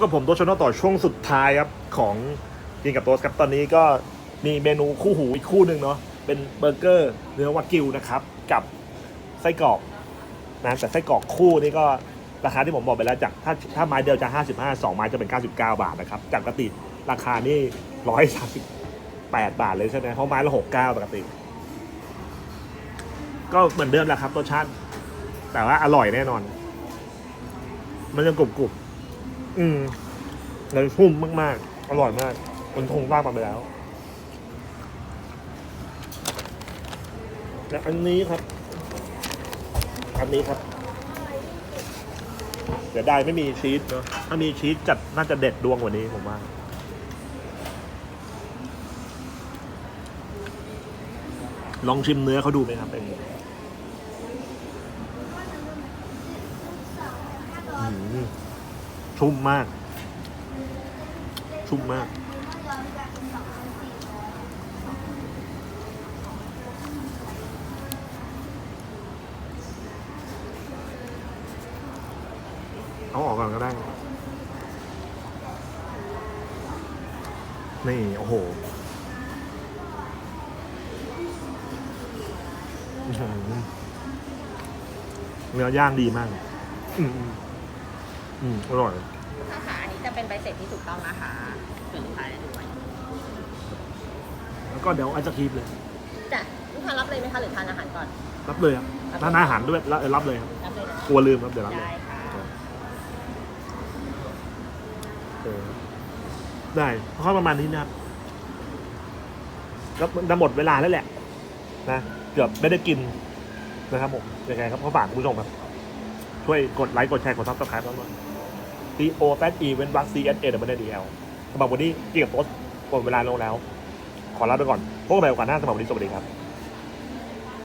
ก็ผมโตัวชนต่อช่วงสุดท้ายครับของกินกับโต๊สครับตอนนี้ก็มีเมนูคู่หูอีกคู่หนึ่งเนาะเป็นเบอร์เกอร์เนื้อวากิวนะครับกับไส้กรอกนะแต่ไส้กรอกคู่นี่ก็ราคาที่ผมบอกไปแล้วจากถ้าถ้าไม้เดียวจะ 55 2 ไม้จะเป็น 99 บาทนะครับจากปกติราคานี่138 บาทเลยใช่ไหมเพราะไม้ละ 69 ปกติ ก็เหมือนเดิมแหละครับรสชาติแต่ว่าอร่อยแน่นอน มันจะกรุบกรุบ อืมเลยพุ่มมากๆ อร่อยมากมันคงว่ามาไปแล้ว และอันนี้ครับ อันนี้ครับ เดี๋ยวได้ไม่มีชีสเนาะถ้ามีชีสจัดน่าจะเด็ดดวงกว่านี้ผมว่าลองชิมเนื้อเขาดูไหมครับเป็นไงอื้อหือ ชุ่มมาก ชุ่มมาก เอาออกก่อนก็ได้ นี่ โอ้โหหือเนื้อย่างดีมาก อืม อืมอืมอร่อยลูกค้าขาอันนี้จะเป็นใบเสร็จที่ถูกต้องนะคะเผื่อลูกค้าจะดูไว้แล้วก็เดี๋ยวไอศครีมเลยจ้ะลูกค้ารับเลยไหมคะหรือทานอาหารก่อน รับเลยครับร้านอาหารด้วยรับรับเลยครับรับเลยนะกลัวลืมครับเดี๋ยวรับเลยได้ค่ะเออได้เพราะประมาณนี้นะครับก็จะหมดเวลาแล้วแหละ นะเกือบไม่ได้กินนะครับผมยังไงครับขอฝากคุณผู้ชมครับ ช่วยกดไลค์กดแชร์กดซับสไครป์ด้วย C O Z E เว้นวรรค C S A W D L สำหรับวันนี้เกี่ยวกับโพสต์หมดเวลาลงแล้ว ขอลาไปก่อนพบกันใหม่โอกาสหน้าสำหรับวันนี้สวัสดีครับ